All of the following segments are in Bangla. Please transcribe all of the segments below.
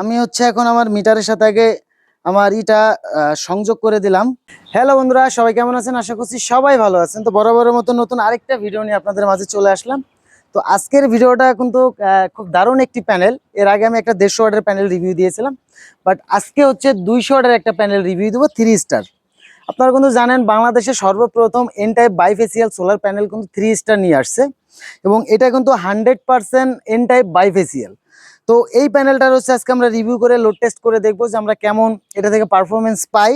আমি হচ্ছে এখন আমার মিটারের সাথে আগে আমার ইটা সংযোগ করে দিলাম। হ্যালো বন্ধুরা, সবাই কেমন আছেন? আশা করছি সবাই ভালো আছেন। তো বরাবরের মতো নতুন আরেকটা ভিডিও নিয়ে আপনাদের মাঝে চলে আসলাম। তো আজকের ভিডিওটা কিন্তু খুব দারুণ একটি প্যানেল এর আগে আমি একটা দেড়শো ওয়াটের প্যানেল রিভিউ দিয়েছিলাম। বাট আজকে হচ্ছে দুইশো ওয়াটের একটা প্যানেল রিভিউ দেবো থ্রি স্টার আপনারা কিন্তু জানেন বাংলাদেশে সর্বপ্রথম N type bifacial solar panel কিন্তু থ্রি স্টার নিয়ে আসছে। এবং এটা কিন্তু hundred percent N type bifacial তো এই প্যানেলটার হচ্ছে আজকে আমরা রিভিউ করে লোড টেস্ট করে দেখব যে আমরা কেমন এটা থেকে পারফরমেন্স পাই।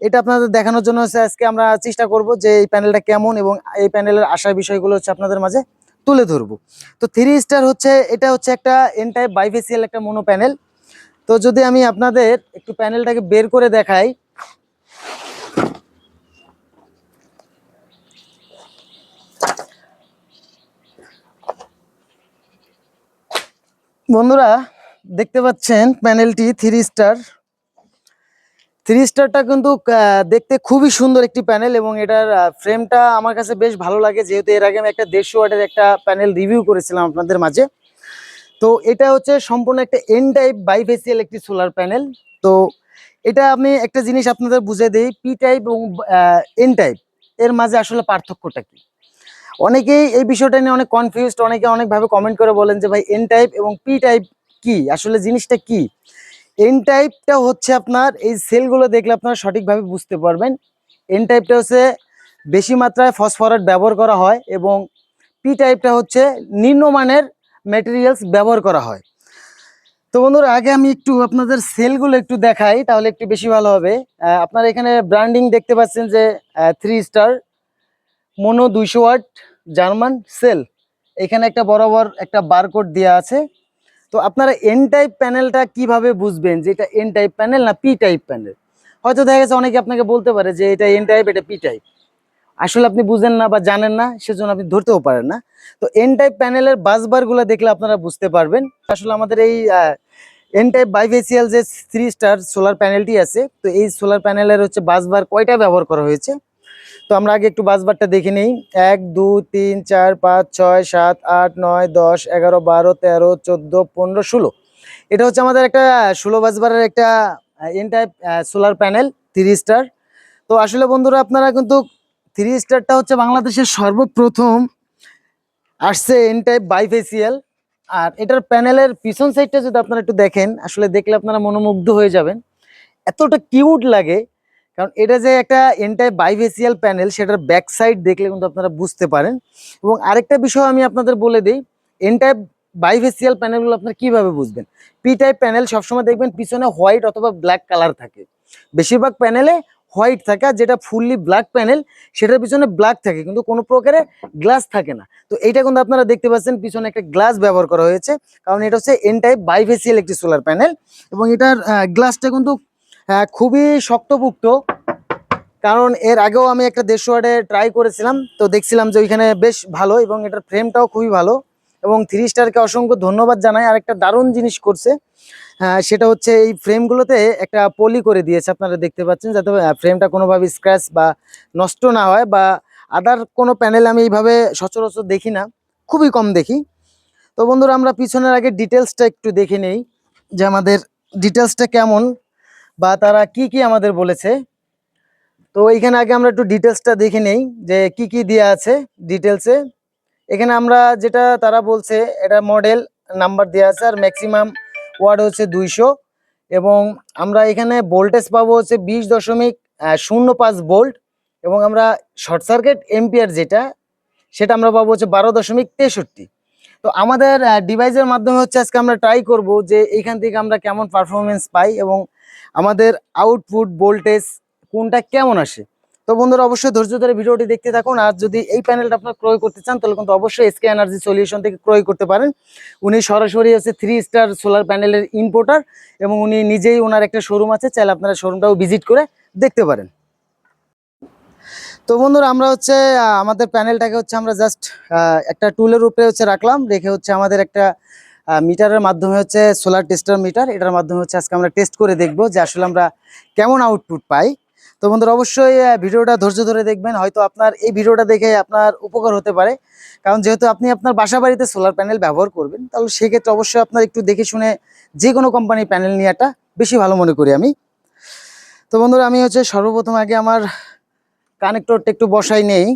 এটা আপনাদের দেখানোর জন্য হচ্ছে আজকে আমরা চেষ্টা করব যে এই প্যানেলটা কেমন এবং এই প্যানেলের আসার বিষয়গুলো হচ্ছে আপনাদের মাঝে তুলে ধরবো। তো থ্রি স্টার হচ্ছে, এটা হচ্ছে একটা এন টাইপ বাইফেসিয়াল একটা মোনো প্যানেল তো যদি আমি আপনাদের একটু প্যানেলটাকে বের করে দেখাই বন্ধুরা, দেখতে পাচ্ছেন প্যানেলটি থ্রি স্টার থ্রি স্টারটা কিন্তু দেখতে খুবই সুন্দর একটি প্যানেল এবং এটার ফ্রেমটা আমার কাছে বেশ ভালো লাগে, যেহেতু এর আগে আমি একটা দেড়শো ওয়াটের একটা প্যানেল রিভিউ করেছিলাম আপনাদের মাঝে। তো এটা হচ্ছে সম্পূর্ণ একটা এন টাইপ বাইফেসিয়াল একটি সোলার প্যানেল তো এটা আমি একটা জিনিস আপনাদের বুঝে দিই পি টাইপ এবং এন টাইপের মাঝে আসলে পার্থক্যটা কি? অনেকেই এই বিষয়টা নিয়ে অনেক কনফিউজড অনেকে অনেকভাবে কমেন্ট করে বলেন যে, ভাই এন টাইপ এবং পি টাইপ কি? আসলে জিনিসটা কি? এন টাইপটা হচ্ছে আপনার এই সেলগুলো দেখলে আপনারা সঠিকভাবে বুঝতে পারবেন। এন টাইপটা হচ্ছে বেশি মাত্রায় ফসফরাস ব্যবহার করা হয় এবং পি টাইপটা হচ্ছে নিম্নমানের ম্যাটেরিয়ালস ব্যবহার করা হয়। তো বন্ধুরা, আগে আমি একটু আপনাদের সেলগুলো একটু দেখাই, তাহলে একটু বেশি ভালো হবে। আপনারা এখানে ব্র্যান্ডিং দেখতে পাচ্ছেন যে থ্রি স্টার মোনো দুইশো ওয়াট জার্মান সেল। এখানে একটা বরাবর একটা বারকোড দেওয়া আছে। তো আপনারা এন টাইপ প্যানেলটা কীভাবে বুঝবেন যে এটা এন টাইপ প্যানেল না পি টাইপ প্যানেল হয়তো দেখা গেছে অনেকে আপনাকে বলতে পারে যে এটা এন টাইপ এটা পি টাইপ আসলে আপনি বুঝেন না বা জানেন না, সেজন্য আপনি ধরতেও পারেন না। তো এন টাইপ প্যানেলের বাসবারগুলো দেখলে আপনারা বুঝতে পারবেন। আসলে আমাদের এই এন টাইপ বাইফেসিয়াল যে থ্রি স্টার সোলার প্যানেলটি আছে, তো এই সোলার প্যানেলের হচ্ছে বাসবার কয়টা ব্যবহার করা হয়েছে? তো আমরা আগে একটু বাসবারটা দেখে নিই। এক, দুই, তিন, চার, পাঁচ, ছয়, সাত, আট, নয়, দশ, এগারো, বারো, তেরো, চোদ্দ, পনেরো, ষোলো। এটা হচ্ছে আমাদের একটা ষোলো বাসবারের একটা N type solar panel Three Star তো আসলে বন্ধুরা, আপনারা কিন্তু থ্রি স্টারটা হচ্ছে বাংলাদেশের সর্বপ্রথম আসছে এন টাইপ বাইফেসিয়াল আর এটার প্যানেলের পিছন সাইডটা যদি আপনারা একটু দেখেন, আসলে দেখলে আপনারা মনোমুগ্ধ হয়ে যাবেন। এতটা কিউট লাগে কারণ এটা যে একটা এন্টাই বাইভেসিয়াল প্যানেল সেটার ব্যাক সাইড দেখলে কিন্তু আপনারা বুঝতে পারেন। এবং আরেকটা বিষয় আমি আপনাদের বলে দিই এন্টাই বাইভেসিয়াল প্যানেলগুলো আপনারা কীভাবে বুঝবেন? পি টাইপ প্যানেল সবসময় দেখবেন পিছনে হোয়াইট অথবা ব্ল্যাক কালার থাকে। বেশিরভাগ প্যানেলে হোয়াইট থাকে, আর যেটা ফুললি ব্ল্যাক প্যানেল সেটার পিছনে ব্ল্যাক থাকে। কিন্তু কোনো প্রকারে গ্লাস থাকে না। তো এইটা কিন্তু আপনারা দেখতে পাচ্ছেন, পিছনে একটা গ্লাস ব্যবহার করা হয়েছে। কারণ এটা হচ্ছে এন টাইপ বাইভেসিয়াল একটি সোলার প্যানেল এবং এটার গ্লাসটা কিন্তু খুবই শক্তপুক্ত। কারণ এর আগেও আমি একটা দেড়শো ওয়ার্ডে ট্রাই করেছিলাম, তো দেখছিলাম যে ওইখানে বেশ ভালো এবং এটার ফ্রেমটাও খুবই ভালো এবং থ্রি স্টারকে অসংখ্য ধন্যবাদ জানাই। আর একটা দারুণ জিনিস করছে সেটা হচ্ছে এই ফ্রেমগুলোতে একটা পলি করে দিয়েছে, আপনারা দেখতে পাচ্ছেন, যাতে ফ্রেমটা কোনোভাবে স্ক্র্যাচ বা নষ্ট না হয় বা আদার কোনো প্যানেল আমি এইভাবে সচরাচর দেখি না, খুবই কম দেখি। তো বন্ধুরা, আমরা পিছনের আগে ডিটেলসটা একটু দেখে নেই যে আমাদের ডিটেলসটা কেমন। বা তারা কি কি আমাদের বলেছে? তো এইখানে আগে আমরা একটু ডিটেলসটা দেখে নেই যে কি কি দেওয়া আছে ডিটেলসে এখানে আমরা যেটা তারা বলছে, এটা মডেল নাম্বার দেওয়া আছে আর ম্যাক্সিমাম ওয়ার্ড হচ্ছে দুইশো। এবং আমরা এখানে ভোল্টেজ পাবো হচ্ছে বিশ দশমিক শূন্য পাঁচ ভোল্ট এবং আমরা শর্ট সার্কিট এম্পিয়ার যেটা, সেটা আমরা পাবো হচ্ছে বারো দশমিক তেষট্টি। তো আমাদের ডিভাইসের মাধ্যমে হচ্ছে আজকে আমরা ট্রাই করব যে এইখান থেকে আমরা কেমন পারফরমেন্স পাই এবং আমাদের আউটপুট ভোল্টেজ কোনটা কেমন আসে? তো বন্ধুরা, অবশ্যই ধৈর্য ধরে ভিডিওটি দেখতে থাকুন। আর যদি এই প্যানেলটা আপনার ক্রয় করতে চান, তাহলে কিন্তু অবশ্যই এসকে এনার্জি সলিউশন থেকে ক্রয় করতে পারেন। উনি সরাসরি হচ্ছে থ্রি স্টার সোলার প্যানেলের ইম্পোর্টার এবং উনি নিজেই ওনার একটা শোরুম আছে, চাইলে আপনারা শোরুমটাও ভিজিট করে দেখতে পারেন। তো বন্ধুরা, আমরা হচ্ছে আমাদের প্যানেলটাকে হচ্ছে আমরা জাস্ট একটা টুলের উপরে হচ্ছে রাখলাম। রেখে হচ্ছে আমাদের একটা মিটারের মাধ্যমে হচ্ছে সোলার টেস্টার মিটার, এটার মাধ্যমে হচ্ছে আজকে আমরা টেস্ট করে দেখব যে আসলে আমরা কেমন আউটপুট পাই। তো বন্ধুরা, অবশ্যই ভিডিওটা ধৈর্য ধরে দেখবেন, হয়তো আপনার এই ভিডিওটা দেখে আপনার উপকার হতে পারে। কারণ যেহেতু আপনি আপনার বাসা বাড়িতে সোলার প্যানেল ব্যবহার করবেন, তাহলে সেক্ষেত্রে অবশ্যই আপনার একটু দেখে শুনে যে কোনো কোম্পানির প্যানেল নেওয়াটা বেশি ভালো মনে করি আমি। তো বন্ধুরা, আমি হচ্ছে সর্বপ্রথম আগে আমার কানেক্টরটা একটু বসাই নেই।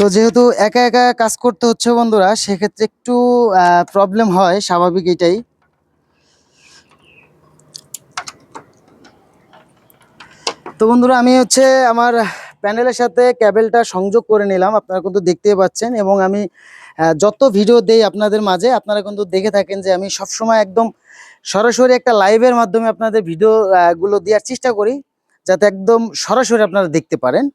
তো যেহেতু একা একা কাজ করতে হচ্ছে বন্ধুরা, সেক্ষেত্রে একটু প্রবলেম হয়, স্বাভাবিক এটাই। তো বন্ধুরা, আমি হচ্ছে আমার প্যানেলের সাথে ক্যাবেলটা সংযোগ করে নিলাম, আপনারা কিন্তু দেখতেই পাচ্ছেন, এবং আমি যত ভিডিও দেই আপনাদের মাঝে, আপনারা কিন্তু দেখে থাকেন যে আমি সবসময় একদম সরাসরি একটা লাইভের মাধ্যমে আপনাদের ভিডিও গুলো দেওয়ার চেষ্টা করি, যাতে একদম সরাসরি আপনারা দেখতে পারেন।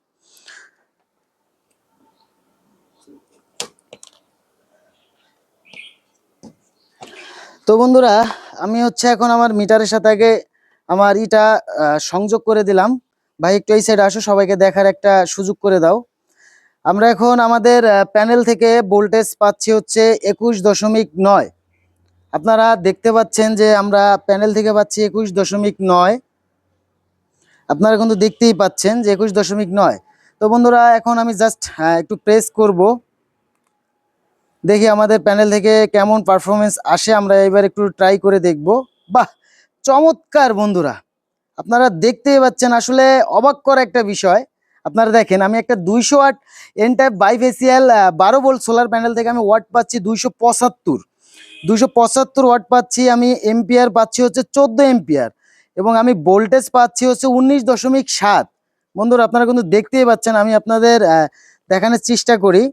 তো বন্ধুরা, আমি হচ্ছে এখন আমার মিটারের সাথে আগে আমার ইটা সংযোগ করে দিলাম। ভাই, একটু এই সাইডে আসো, সবাইকে দেখার একটা সুযোগ করে দাও। আমরা এখন আমাদের প্যানেল থেকে ভোল্টেজ পাচ্ছি হচ্ছে একুশ দশমিক নয়। আপনারা দেখতে পাচ্ছেন যে আমরা প্যানেল থেকে পাচ্ছি একুশ দশমিক নয়। আপনারা কিন্তু দেখতেই পাচ্ছেন যে একুশ দশমিক নয়। তো বন্ধুরা, এখন আমি জাস্ট একটু প্রেস করব। দেখি আমাদের প্যানেল থেকে কেমন পারফরমেন্স আসে, আমরা এবার একটু ট্রাই করে দেখব। বাহ, চমৎকার বন্ধুরা। আপনারা দেখতেই পাচ্ছেন, আসলে অবাক করা একটা বিষয়। আপনারা দেখেন, আমি একটা দুইশো আট এন টাইপ বাইফেসিয়াল বারো ভোল্ট সোলার প্যানেল থেকে আমি ওয়াট পাচ্ছি দুইশো পঁচাত্তর। দুইশো পঁচাত্তর ওয়াট পাচ্ছি আমি এম্পিয়ার পাচ্ছি হচ্ছে চোদ্দ এম্পিয়ার এবং আমি ভোল্টেজ পাচ্ছি হচ্ছে উনিশ দশমিক সাত। বন্ধুরা, আপনারা কিন্তু দেখতেই পাচ্ছেন, আমি আপনাদের দেখানোর চেষ্টা করি।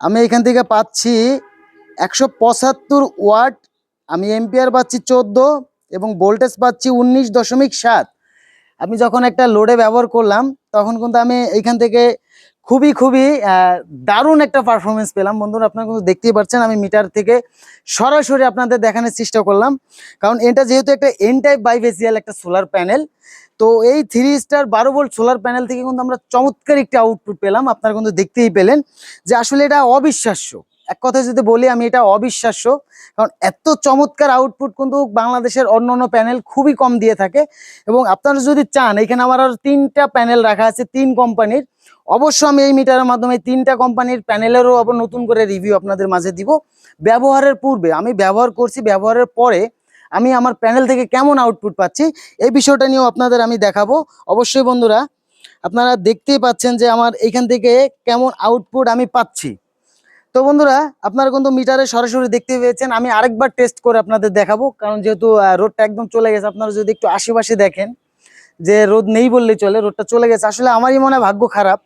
আমি এখান থেকে পাচ্ছি একশো পঁচাত্তর ওয়াট, আমি এম্পিয়ার পাচ্ছি চোদ্দ এবং ভোল্টেজ পাচ্ছি উনিশ দশমিক সাত। আমি যখন একটা লোডে ব্যবহার করলাম, তখন কিন্তু আমি এইখান থেকে খুবই খুবই দারুণ একটা পারফরমেন্স পেলাম। বন্ধুরা, আপনারা কিন্তু দেখতেই পাচ্ছেন, আমি মিটার থেকে সরাসরি আপনাদের দেখানোর চেষ্টা করলাম। কারণ এটা যেহেতু একটা এন টাইপ বাইভেসিয়াল একটা সোলার প্যানেল তো এই থ্রি স্টার বারো ভোল্ট সোলার প্যানেল থেকে কিন্তু আমরা চমৎকার একটি আউটপুট পেলাম। আপনারা কিন্তু দেখতেই পেলেন যে আসলে এটা অবিশ্বাস্য। এক কথায় যদি বলি, আমি এটা অবিশ্বাস্য। কারণ এত চমৎকার আউটপুট কিন্তু বাংলাদেশের অন্য অন্য প্যানেল খুবই কম দিয়ে থাকে। এবং আপনারা যদি চান, এখানে আমার আর তিনটা প্যানেল রাখা আছে, তিন কোম্পানির অবশ্য আমি এই মিটারের মাধ্যমে তিনটা কোম্পানির প্যানেলেরও আবার নতুন করে রিভিউ আপনাদের মাঝে দিব। ব্যবহারের পূর্বে, আমি ব্যবহার করছি, ব্যবহারের পরে আমি আমার প্যানেল থেকে কেমন আউটপুট পাচ্ছি, এই বিষয়টা নিয়েও আপনাদের আমি দেখাবো। অবশ্যই বন্ধুরা, আপনারা দেখতেই পাচ্ছেন যে আমার এইখান থেকে কেমন আউটপুট আমি পাচ্ছি। তো বন্ধুরা, আপনারা কিন্তু মিটারে সরাসরি দেখতে পেয়েছেন। আমি আরেকবার টেস্ট করে আপনাদের দেখাবো, কারণ যেহেতু রোডটা একদম চলে গেছে, আপনারা যদি একটু আশেপাশে দেখেন, যে রোদ নেই বললেই চলে রোডটা চলে গেছে। আসলে আমারই মনে ভাগ্য খারাপ,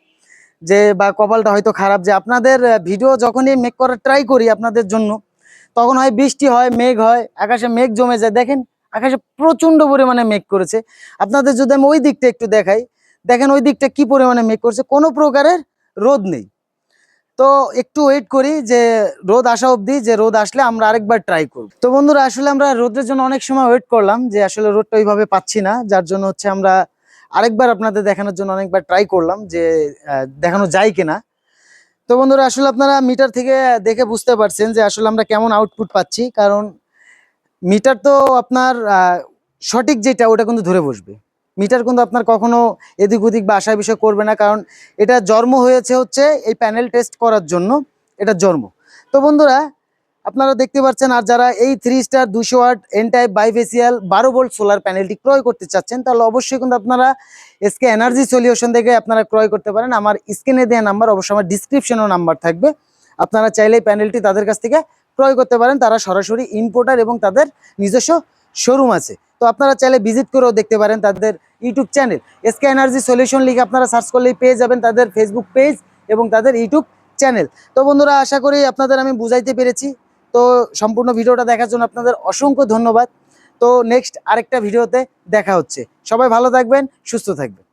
যে, বা কপালটা হয়তো খারাপ, যে আপনাদের ভিডিও যখনই মেক করার ট্রাই করি আপনাদের জন্য, তখন হয় বৃষ্টি হয়, মেঘ হয়, আকাশে মেঘ জমে যায়। দেখেন, আকাশে প্রচণ্ড পরিমাণে মেঘ করেছে। আপনাদের যদি আমি ওই দিকটা একটু দেখাই, দেখেন ওই দিকটা কি পরিমাণে মেঘ করছে? কোনো প্রকারের রোদ নেই। তো একটু ওয়েট করি যে রোদ আসা অবধি, যে রোদ আসলে আমরা আরেকবার ট্রাই করব। তো বন্ধুরা, আসলে আমরা রোদের জন্য অনেক সময় ওয়েট করলাম যে আসলে রোদটা ওইভাবে পাচ্ছি না, যার জন্য হচ্ছে আমরা আরেকবার আপনাদের দেখানোর জন্য অনেকবার ট্রাই করলাম যে দেখানো যায় কিনা। তো বন্ধুরা, আসলে আপনারা মিটার থেকে দেখে বুঝতে পারছেন যে আসলে আমরা কেমন আউটপুট পাচ্ছি, কারণ মিটার তো আপনার সঠিক যেটা, ওটা কিন্তু ধরে বসবে। মিটার কিন্তু আপনার কখনো এদিক ওদিক বা আশা বিষয় করবে না, কারণ এটা জন্ম হয়েছে হচ্ছে এই প্যানেল টেস্ট করার জন্য, এটা জন্ম। তো বন্ধুরা, আপনারা দেখতে পাচ্ছেন আর যারা এই থ্রি স্টার দুশো ওয়াট এন টাইপ বাইফেসিয়াল বারো ভোল্ট সোলার প্যানেলটি ক্রয় করতে চাচ্ছেন, তাহলে অবশ্যই কিন্তু আপনারা এসকে এনার্জি সলিউশন থেকে আপনারা ক্রয় করতে পারেন। আমার স্ক্রিনে দেওয়া নাম্বার অবশ্যই আমার ডিসক্রিপশনেও নাম্বার থাকবে। আপনারা চাইলে প্যানেলটি তাদের কাছ থেকে ক্রয় করতে পারেন। তারা সরাসরি ইম্পোর্টার এবং তাদের নিজস্ব শোরুম আছে। তো আপনারা চাইলে ভিজিট করেও দেখতে পারেন তাদের YouTube channel SK Energy Solution লিখে আপনারা সার্চ করলেই পেয়ে যাবেন তাদের ফেসবুক পেজ এবং তাদের ইউটিউব চ্যানেল তো বন্ধুরা, আশা করি আপনাদের আমি বুঝাইতে পেরেছি। তো সম্পূর্ণ ভিডিওটা দেখার জন্য আপনাদের অসংখ্য ধন্যবাদ। তো নেক্সট আরেকটা ভিডিওতে দেখা হচ্ছে। সবাই ভালো থাকবেন, সুস্থ থাকবেন।